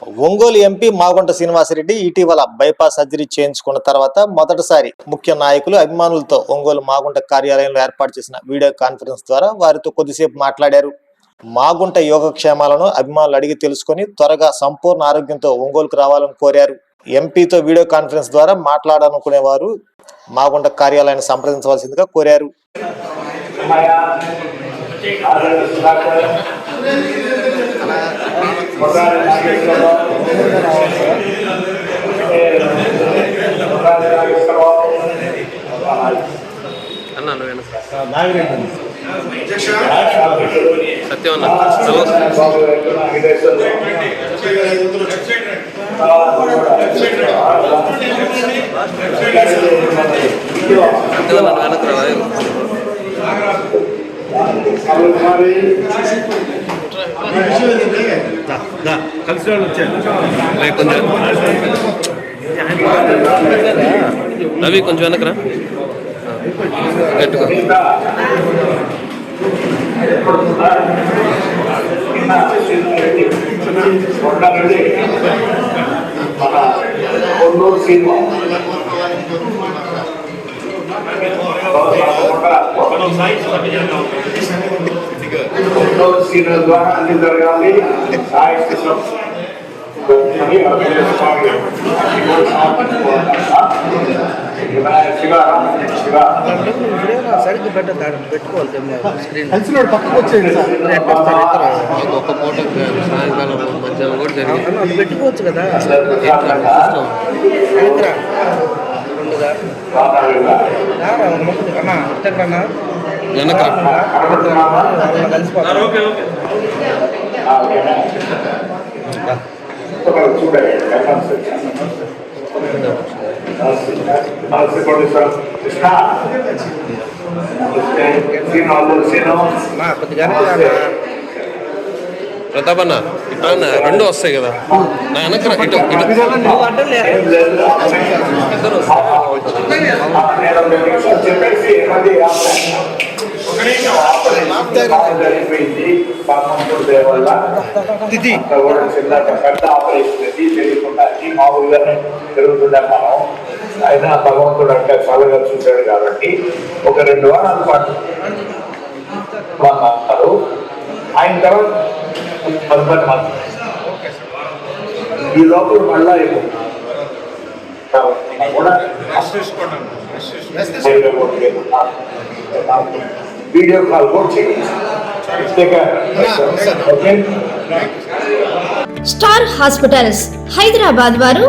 Ongole MP Magunta Srinivasa Reddy ఇటీవల bypass surgery చేయించుకున్న తర్వాత మొదటిసారి ముఖ్య నాయకులు అభిమానులతో ఒంగోలు మాగుంట కార్యాలయంలో ఏర్పాటు చేసిన వీడియో కాన్ఫరెన్స్ ద్వారా వారితో కొద్దిసేపు మాట్లాడారు. మాగుంట యోగక్షేమాలను అభిమానులు అడిగి తెలుసుకొని త్వరగా సంపూర్ణ ఆరోగ్యంతో ఒంగోలుకు రావాలని కోరారు. ఎంపీతో వీడియో కాన్ఫరెన్స్ ద్వారా మాట్లాడాలనుకునేవారు మాగుంట కార్యాలయాన్ని సంప్రదించవలసిందిగా కోరారు. మయా ఆదరణ సుధాకర్ మొదటి నాగేశ్వరరావు మొదటి నాగేశ్వరరావు అన్న నువ్వు వెనక సత్యం అన్న బాబు గారు నాగేశ్వరరావు సత్యం అన్న వెనక రా అరుణ్ కుమారి కలిసి వాళ్ళు వచ్చారు కొంచెం రవి కొంచెం వెనకరా గట్టుకో మన కొన్నూరు సినిమా ద్వారా అన్ని జరగాలి సరిగ్గా పెట్ట పెట్టుకోవాలి స్క్రీన్ పక్కకు వచ్చేయండి ఒక సాయంకాలం మధ్యాహ్నం కూడా జరిగింది పెట్టుకోవచ్చు కదా రెండుగా అన్న అన్న ಪ್ರತಾಪಣ್ಣ ಇಟ್ಟಣ್ಣ ರೆಂಡು ಹೊಸ್ತಾಗ ನಾ ಎನಕ್ರ ಇಟ್ಟು ಇಟ್ಟು చిన్న పెద్ద ఆపరేషన్ అది తెలియకుండా మామూలుగానే జరుగుతుండే మనం అయినా భగవంతుడు అంటే చల్లగా చూశాడు కాబట్టి ఒక రెండు వారాల పాటు అన్నారు ఆయన తర్వాత హస్బెండ్ మాత్రం ఈ లోపల మళ్ళా కూడా వీడియో కాల్ కూడా చేయండి స్టార్ హాస్పిటల్స్ హైదరాబాద్ వారు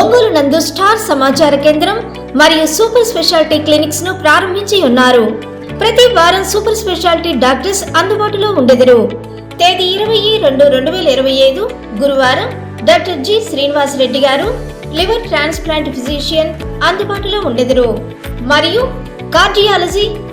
ఒంగోలు నందు స్టార్ సమాచార కేంద్రం మరియు సూపర్ స్పెషాలిటీ క్లినిక్స్ను ప్రారంభించి ఉన్నారు. ప్రతి వారం సూపర్ స్పెషాలిటీ డాక్టర్స్ అందుబాటులో ఉండెదరు. తేదీ ఇరవై రెండు రెండు వేల ఇరవై ఐదు గురువారం డాక్టర్ జి శ్రీనివాస్ రెడ్డి గారు లివర్ ట్రాన్స్ప్లాంట్ ఫిజిషియన్ అందుబాటులో ఉండెదరు. మరియు cardiology